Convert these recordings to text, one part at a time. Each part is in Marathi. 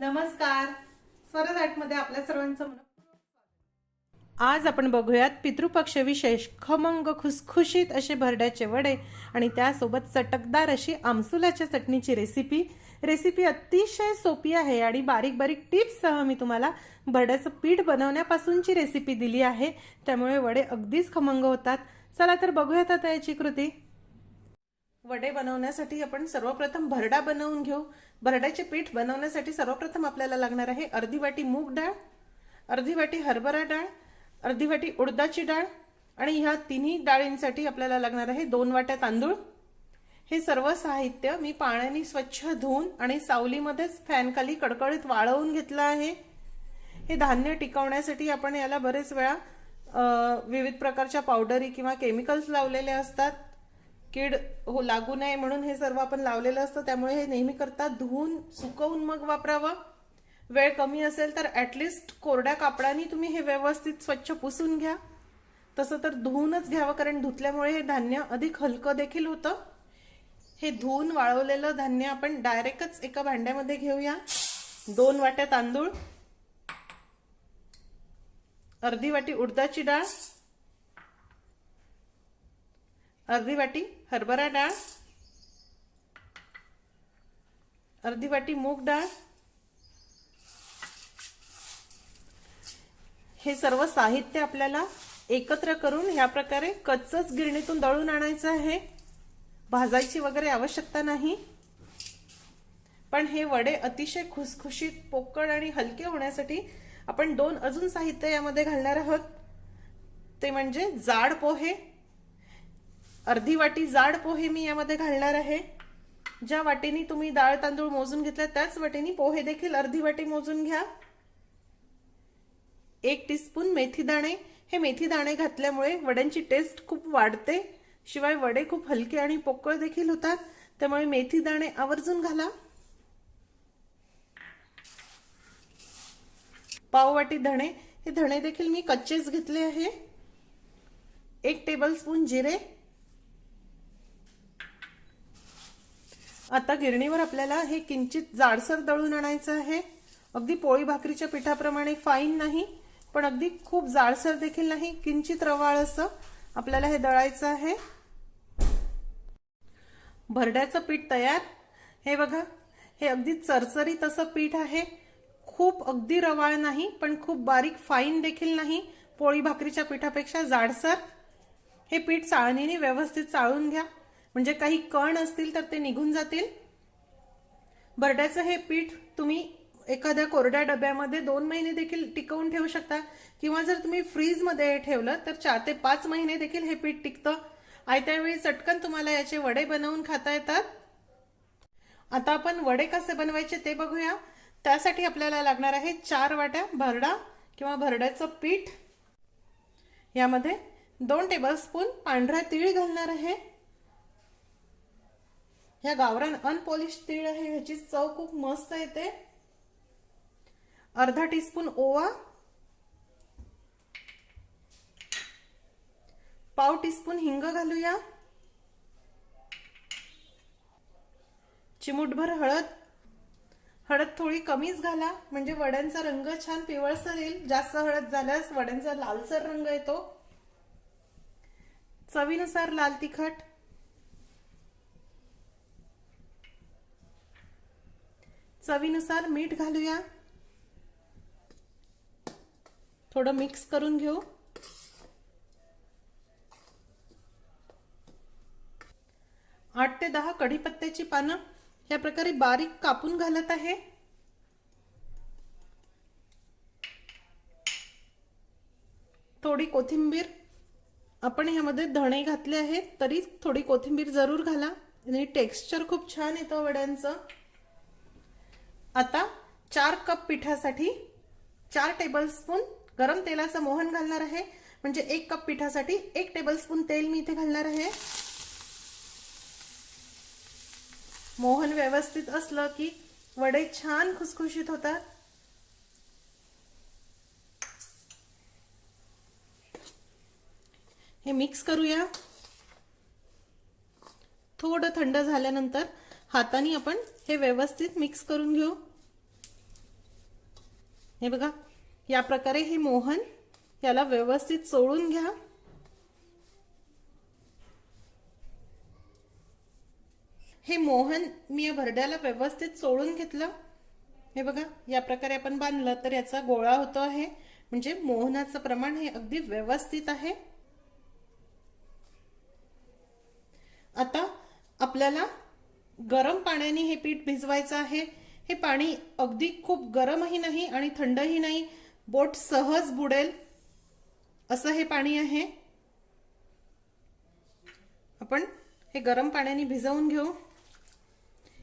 नमस्कार. स्वरजमध्ये आपल्या सर्वांचं आज आपण बघूयात पितृपक्ष विशेष खमंग खुसखुशीत असे भरड्याचे वडे आणि त्यासोबत चटकदार अशी आमसुलाच्या चटणीची रेसिपी रेसिपी अतिशय सोपी आहे आणि बारीक बारीक टिप्ससह मी तुम्हाला भरड्याचं पीठ बनवण्यापासूनची रेसिपी दिली आहे. त्यामुळे वडे अगदीच खमंग होतात. चला तर बघूयात आता याची कृती. वडे बनवण्यासाठी आपण सर्वप्रथम भरडा बनवून घेऊ. भरड्याचे पीठ बनवण्यासाठी सर्वप्रथम आपल्याला लागणार आहे अर्धी वाटी मूग डाळ अर्धी वाटी हरभरा डाळ अर्धी वाटी उडदाची डाळ आणि ह्या तिन्ही डाळींसाठी आपल्याला लागणार आहे दोन वाट्या तांदूळ. हे सर्व साहित्य मी पाण्याने स्वच्छ धुवून आणि सावलीमध्येच फॅनखाली कडकडीत वाळवून घेतलं आहे. हे धान्य टिकवण्यासाठी आपण याला बरेच वेळा विविध प्रकारच्या पावडरी किंवा केमिकल्स लावलेले असतात. कीड हो लागू नये म्हणून हे सर्व आपण लावलेलं असतं. त्यामुळे हे नेहमी करता धुवून सुकवून मग वापरावं. वेळ कमी असेल तर ॲटलिस्ट कोरड्या कापडाने तुम्ही हे व्यवस्थित स्वच्छ पुसून घ्या. तसं तर धुवूनच घ्यावं कारण धुतल्यामुळे हे धान्य अधिक हलकं देखील होतं. हे धुवून वाळवलेलं धान्य आपण डायरेक्टच एका भांड्यामध्ये घेऊया. दोन वाट्या तांदूळ अर्धी वाटी उडदाची डाळ अर्धी वाटी हरभरा डाळ अर्धी वाटी मूग डाळ. हे सर्व साहित्य आपल्याला एकत्र करून ह्या प्रकारे कच्चच गिरणीतून दळून आणायचं आहे. भाजायची वगैरे आवश्यकता नाही. पण हे वडे अतिशय खुसखुशीत पोकळ आणि हलके होण्यासाठी आपण दोन अजून साहित्य यामध्ये घालणार आहोत. ते म्हणजे जाड पोहे अर्धी वाटी जाड पोहे मी यामध्ये घालणार आहे. ज्या वाटीनी तुम्ही डाळ तांदूळ मोजून घेतला त्याच वाटीनी पोहे देखील अर्धी वाटी मोजून घ्या. एक टीस्पून मेथी दाणे. हे मेथी दाणे घातल्यामुळे वड्यांची टेस्ट खूप वाढते. शिवाय वडे खूप हलके आणि पोकळ देखील होतात. त्यामुळे मेथी दाणे आवर्जून घाला. पाववाटी धणे. हे धणे देखील मी कच्चेच घेतले आहे. एक टेबलस्पून जिरे. आता गिरणीवर आपल्याला हे किंचित जाडसर दळून आणायचं आहे. अगदी पोळी भाकरीच्या पिठाप्रमाणे फाईन नाही पण अगदी खूप जाडसर देखील नाही किंचित रवाळ असं आपल्याला हे दळायचं आहे. भरड्याचं पीठ तयार. हे बघा हे अगदी चरचरीत असं पीठ आहे. खूप अगदी रवाळ नाही पण खूप बारीक फाईन देखील नाही पोळी भाकरीच्या पिठापेक्षा जाडसर. हे पीठ चाळणीने व्यवस्थित चाळून घ्या. म्हणजे काही कण असतील तर ते निघून जातील. बरड्याचं हे पीठ तुम्ही एखाद्या कोरड्या डब्यामध्ये दोन महिने देखील टिकवून ठेवू शकता. किंवा जर तुम्ही फ्रीजमध्ये ठेवलं तर चार ते पाच महिने देखील हे पीठ टिकतं. आयत्या वेळी चटकन तुम्हाला याचे वडे बनवून खाता येतात. आता आपण वडे कसे बनवायचे ते बघूया. त्यासाठी आपल्याला लागणार आहे चार वाट्या भरडा किंवा भरड्याचं पीठ. यामध्ये दोन टेबलस्पून पांढरा तीळ घालणार आहे. ह्या गावरान अनपॉलिश तीळ आहे ह्याची चव खूप मस्त येते अर्धा टीस्पून ओवा. पाव टीस्पून हिंग घालूया. चिमूटभर हळद. हळद थोडी कमीच घाला म्हणजे वड्यांचा रंग छान पिवळसर येईल. जास्त हळद झाल्यास वड्यांचा लालसर रंग येतो. चवीनुसार लाल तिखट. चवीनुसार मीठ घालूया. थोडं मिक्स करून घेऊ. आठ ते दहा कढीपत्त्याची पानं या प्रकारे बारीक कापून घालत आहे. थोडी कोथिंबीर. आपण ह्यामध्ये धणे घातले आहेत तरी थोडी कोथिंबीर जरूर घाला. आणि टेक्स्चर खूप छान येतं वड्यांचं. आता चार कप पिठासाठी चार टेबलस्पून गरम तेलाचं मोहन घालणार आहे. म्हणजे एक कप पिठासाठी एक टेबलस्पून तेल मी इथे घालणार आहे. मोहन व्यवस्थित असलं की वडे छान खुसखुशीत होतात. हे मिक्स करूया. थोडं थंड झाल्यानंतर हाताने आपण हे व्यवस्थित मिक्स करून घेऊ. हे बघा या प्रकारे हे मोहन याला व्यवस्थित चोळून घ्या. हे मोहन मी या भरड्याला व्यवस्थित चोळून घेतलं. हे बघा या प्रकारे आपण बांधलं तर याचा गोळा होतो आहे. म्हणजे मोहनाचं प्रमाण हे अगदी व्यवस्थित आहे. आता आपल्याला गरम पाण्याने हे पीठ भिजवायचं आहे. हे पाणी अगदी खूप गरमही नाही आणि थंडही नाही. बोट सहज बुडेल. असं हे पाणी आहे. आपण हे गरम पाण्याने भिजवून घेऊ.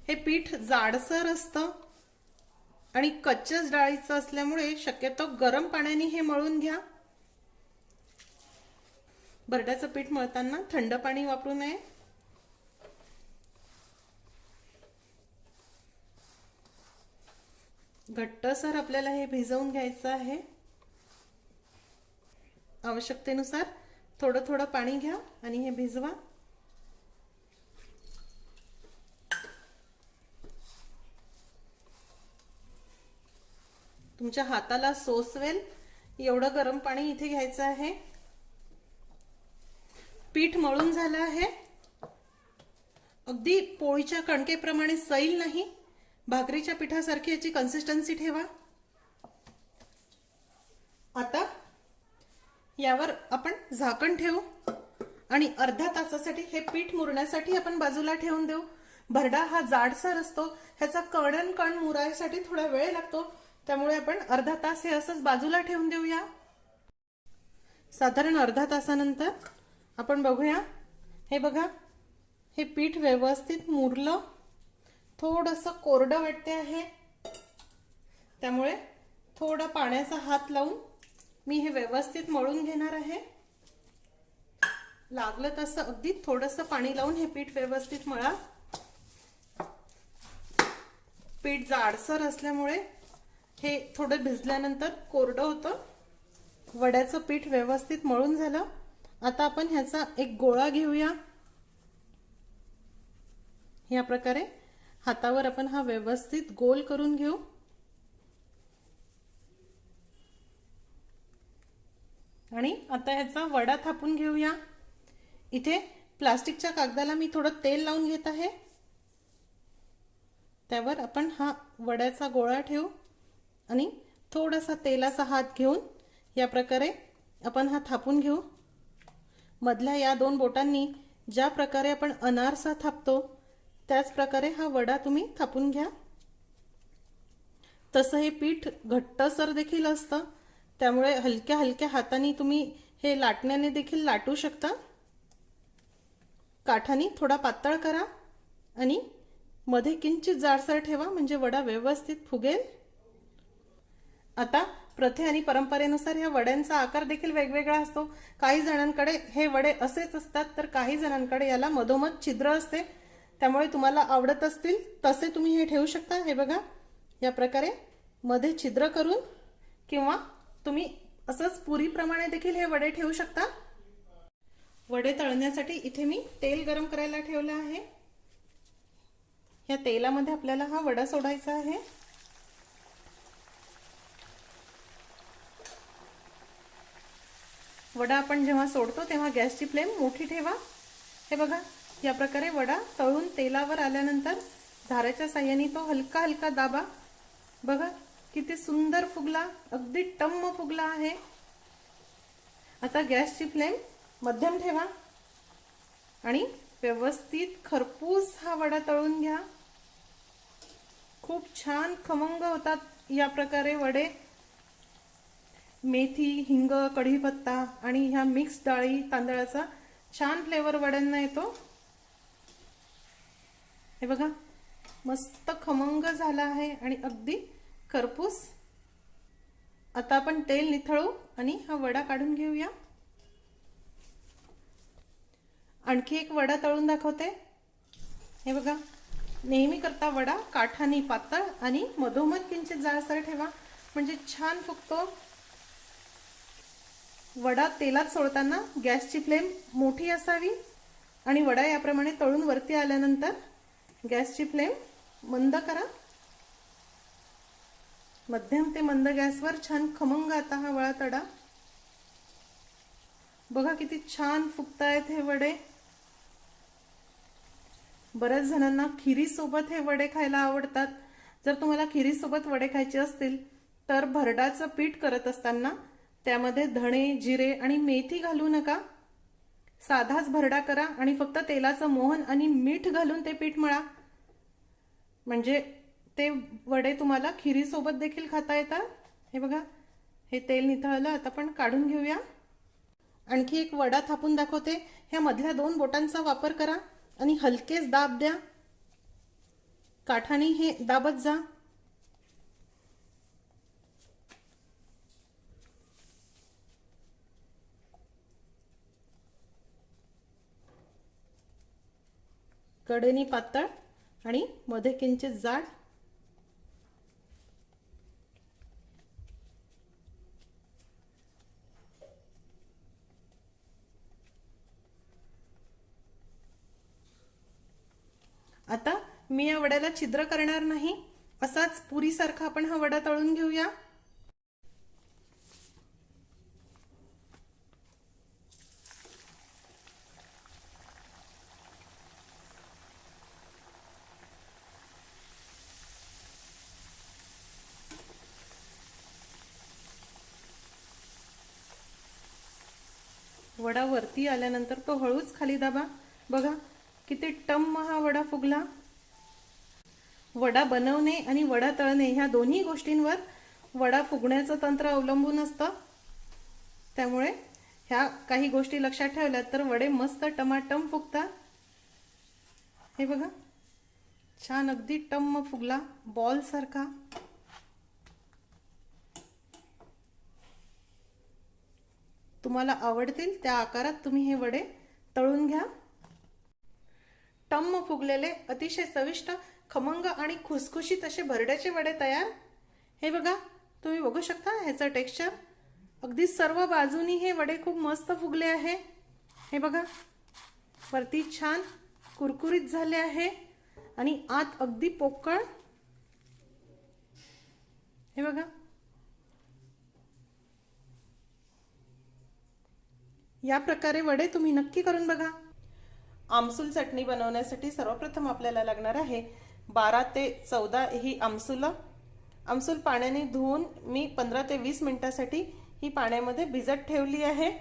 हे पीठ जाडसर असतं आणि कच्च्याच डाळीचं असल्यामुळे शक्यतो गरम पाण्याने हे मळून घ्या. बरड्याचं पीठ मळताना थंड पाणी वापरू नये. घट्टसर आपल्याला हे भिजवून घ्यायचं आहे. आवश्यकतेनुसार थोडं थोडं पाणी घ्या आणि हे भिजवा. तुमच्या हाताला सोसवेल एवढं गरम पाणी इथे घ्यायचं आहे. पीठ मळून झालं आहे. अगदी पोळीच्या कणकेप्रमाणे सैल नाही. भाकरीच्या पिठासारखी याची कन्सिस्टन्सी ठेवा. आता यावर आपण झाकण ठेवू आणि अर्धा तासासाठी हे पीठ मुरण्यासाठी आपण बाजूला ठेवून देऊ. भरडा हा जाडसर असतो ह्याचा कणन कण मुरायसाठी थोडा वेळ लागतो. त्यामुळे आपण अर्धा तास हे असंच बाजूला ठेवून देऊया. साधारण अर्धा तासानंतर आपण बघूया. हे बघा हे पीठ व्यवस्थित मुरलं. थोडंसं कोरडं वाटते आहे. त्यामुळे थोडं पाण्याचा हात लावून मी हे व्यवस्थित मळून घेणार आहे. लागलं तसं अगदी थोडंसं पाणी लावून हे पीठ व्यवस्थित मळा. पीठ जाडसर असल्यामुळे हे थोडं भिजल्यानंतर कोरडं होतं. वड्याचं पीठ व्यवस्थित मळून झालं. आता आपण ह्याचा एक गोळा घेऊया. या प्रकारे हातावर आपण हा व्यवस्थित गोल करून घेऊ. आणि आता ह्याचा वडा थापून घेऊया. इथे प्लास्टिकच्या कागदाला मी थोडं तेल लावून घेत आहे. त्यावर आपण हा वड्याचा गोळा ठेवू आणि थोडासा तेलाचा हात घेऊन या प्रकारे आपण हा थापून घेऊ. मधल्या या दोन बोटांनी ज्या प्रकारे आपण अनारसा थापतो त्याचप्रकारे हा वडा तुम्ही थापून घ्या. तसं हे पीठ घट्टसर देखील असतं. त्यामुळे हलक्या हलक्या हाताने तुम्ही हे लाटण्याने देखील लाटू शकता. काठाने थोडा पातळ करा आणि मध्ये किंचित जाडसर ठेवा म्हणजे वडा व्यवस्थित फुगेल. आता प्रथे आणि परंपरेनुसार ह्या वड्यांचा आकार देखील वेगवेगळा असतो. काही जणांकडे हे वडे असेच असतात तर काही जणांकडे याला मधोमध छिद्र असते. त्यामुळे तुम्हाला आवडत असतील तसे तुम्ही हे ठेवू शकता. हे बघा या प्रकारे मध्ये छिद्र करून किंवा तुम्ही असंच पुरीप्रमाणे देखील हे वडे ठेवू शकता. वडे तळण्यासाठी इथे मी तेल गरम करायला ठेवलं आहे. या तेलामध्ये आपल्याला हा वडा सोडायचा आहे. वडा आपण जेव्हा सोडतो तेव्हा गॅसची फ्लेम मोठी ठेवा. हे बघा या प्रकारे वडा तळून तेलावर आल्यानंतर झाऱ्याच्या साह्याने तो हलका हलका दाबा. बघा किती सुंदर फुगला अगदी टम्म फुगला आहे. आता गॅसची फ्लेम मध्यम ठेवा. आणि व्यवस्थित खरपूस हा वडा तळून घ्या. खूप छान खमंग होतात या प्रकारे वडे. मेथी हिंग कढीपत्ता आणि ह्या मिक्स डाळी तांदळाचा छान फ्लेवर वड्यांना येतो. हे बघा मस्त खमंग झाला आहे आणि अगदी खरपूस. आता आपण तेल निथळू आणि हा वडा काढून घेऊया. आणखी एक वडा तळून दाखवते. हे बघा नेहमी करता वडा काठानी पातळ आणि मधोमध किंचित जाळसर ठेवा. म्हणजे छान फुगतो. वडा तेलात सोडताना गॅसची फ्लेम मोठी असावी आणि वडा याप्रमाणे तळून वरती आल्यानंतर गॅसची फ्लेम मंद करा. मध्यम ते मंद गॅसवर छान खमंग आता हा वळा तडा. बघा किती छान फुगतायत हे वडे. बऱ्याच जणांना खिरीसोबत हे वडे खायला आवडतात. जर तुम्हाला खिरीसोबत वडे खायचे असतील तर भरडाचं पीठ करत असताना त्यामध्ये धणे जिरे आणि मेथी घालू नका. साधाच भरडा करा आणि फक्त तेलाचं मोहन आणि मीठ घालून ते पीठ मळा. म्हणजे ते वडे तुम्हाला खिरीसोबत देखील खाता येतात? हे बघा हे तेल निथळलं आता आपण काढून घेऊया. आणखी एक वडा थापून दाखवते. ह्या मधल्या दोन बोटांचा वापर करा आणि हलकेच दाब द्या. काठाने हे दाबत जा. कडेनी पातळ. आणि मध्ये किंचित जाड. आता मी या वड्याला छिद्र करणार नाही. असाच पुरीसारखा आपण हा वडा तळून घेऊया. वडा वरती आल्यानंतर तो हळूच खाली दाबा. बघा किती टम्म हा वडा फुगला. वडा बनवणे आणि वडा तळणे ह्या दोन्ही गोष्टींवर वडा फुगण्याचं तंत्र अवलंबून असतं. त्यामुळे ह्या काही गोष्टी लक्षात ठेवल्या तर वडे मस्त टमाटम फुगतात. हे बघा छान अगदी टम्म फुगला बॉल तुम्हाला आवडतील त्या आकारात तुम्ही हे वडे तळून घ्या. टम्म फुगलेले अतिशय चविष्ट खमंग आणि खुसखुशीत असे भरड्याचे वडे तयार. हे बघा तुम्ही बघू शकता ह्याचं टेक्स्चर अगदी सर्व बाजूनी हे वडे खूप मस्त फुगले आहे. हे बघा वरती छान कुरकुरीत झाले आहे. आणि आत अगदी पोकळ. हे बघा या प्रकारे वडे तुम्ही नक्की करून बघा. आमसूल चटणी बनवण्यासाठी सर्वप्रथम आपल्याला लागणार आहे बारा ते चौदा ही आमसुलं. आमसूल पाण्याने धुवून मी पंधरा ते वीस मिनिटासाठी ही पाण्यामध्ये भिजत ठेवली आहे.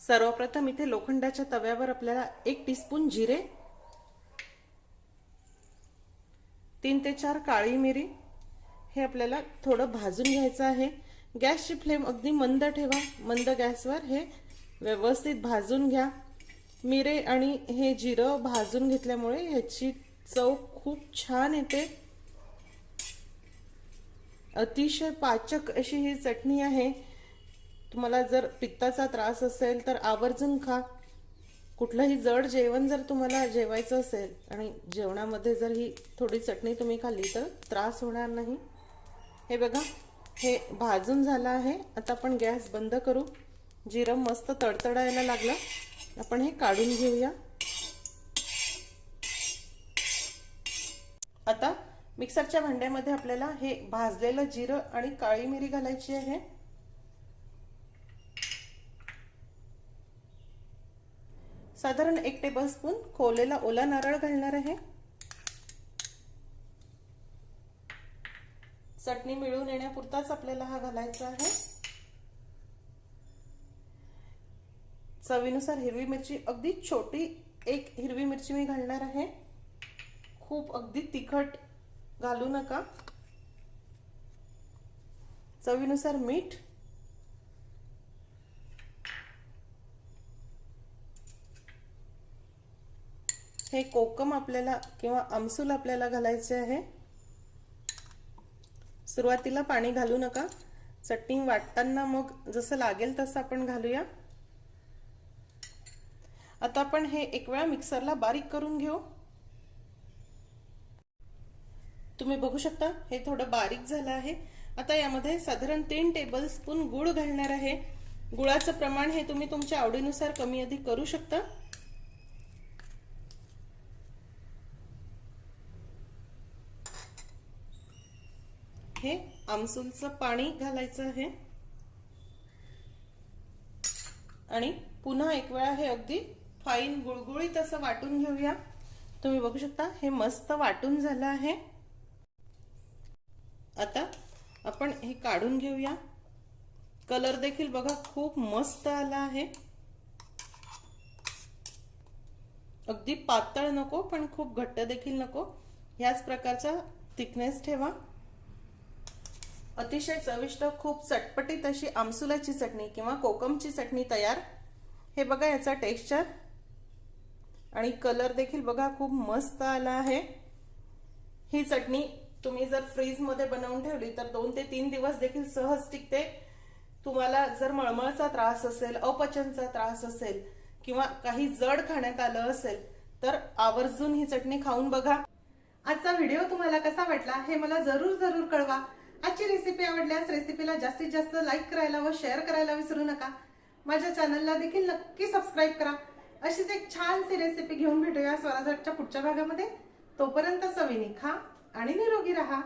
सर्वप्रथम इथे लोखंडाच्या तव्यावर आपल्याला एक टीस्पून जिरे तीन ते चार काळी मिरी हे आपल्याला थोडं भाजून घ्यायचं आहे. गॅसची फ्लेम अगदी मंद ठेवा. मंद गॅसवर हे व्यवस्थित भाजून घ्या. मिरे आणि हे जिरं भाजून घेतल्यामुळे ह्याची चव खूप छान येते. अतिशय पाचक अशी ही चटणी आहे. तुम्हाला जर पित्ताचा त्रास असेल तर आवर्जून खा. कुठलंही जड जेवण जर तुम्हाला जेवायचं असेल आणि जेवणामध्ये जर ही थोडी चटणी तुम्ही खाल्ली तर त्रास होणार नाही. हे बघा. हे भाजून झालं आहे. आता आपण गॅस बंद करू. जिरं मस्त तडतडायला लागलं. आपण हे काढून घेऊया. आता मिक्सरच्या भांड्यामध्ये आपल्याला हे भाजलेलं जिरं आणि काळी मिरी घालायची आहे. साधारण एक टेबल स्पून ओला नारळ घालणार आहे. चटणी मिळून येण्यापुरताच आपल्याला हा घालायचा आहे. चवीनुसार हिरवी मिरची अगदी छोटी एक हिरवी मिरची मी घालणार आहे. खूप अगदी तिखट घालू नका. चवीनुसार मीठ. हे कोकम आपल्याला किंवा आमसूल आपल्याला घालायचे आहे. सुरुवातीला पाणी घालू नका. चटणी वाटताना मग जसं लागेल तसं आपण घालूया. आता आपण हे एक वेळा मिक्सरला बारीक करून घेऊ. तुम्ही बघू शकता हे थोडं बारीक झालं आहे. आता यामध्ये साधारण तीन टेबल स्पून गुळ घालणार आहे. गुळाचं प्रमाण हे तुम्ही तुमच्या आवडीनुसार कमी अधिक करू शकता हे आमसूलचं पाणी घालायचं आहे. आणि पुन्हा एक वेळा हे अगदी फाईन गुळगुळीत असं वाटून घेऊया. तुम्ही बघू शकता हे मस्त वाटून झालं आहे. आता आपण हे काढून घेऊया. कलर देखील बघा खूप मस्त आला आहे. अगदी पातळ नको पण खूप घट्ट देखील नको. ह्याच प्रकारचा थिकनेस ठेवा. अतिशय चविष्ट खूप चटपटीत अशी आमसुलाची चटणी किंवा कोकमची चटणी तयार. हे बघा याचा टेक्स्चर आणि कलर देखील बघा खूप मस्त आला आहे. ही चटणी तुम्ही जर फ्रीजमध्ये बनवून ठेवली तर दोन ते तीन दिवस देखील सहज टिकते. तुम्हाला जर मळमळचा त्रास असेल अपचनचा त्रास असेल किंवा काही जड खाण्यात आलं असेल तर आवर्जून ही चटणी खाऊन बघा. आजचा व्हिडिओ तुम्हाला कसा वाटला हे मला जरूर जरूर कळवा. आजची रेसिपी आवडल्यास रेसिपीला जास्तीत जास्त लाईक करायला व शेअर करायला विसरू नका. माझ्या चॅनलला देखील नक्की सबस्क्राईब करा. अशीच एक छानशी रेसिपी घेऊन भेटूया स्वराजच्या पुढच्या भागामध्ये. तोपर्यंत सविनी खा आणि निरोगी राहा.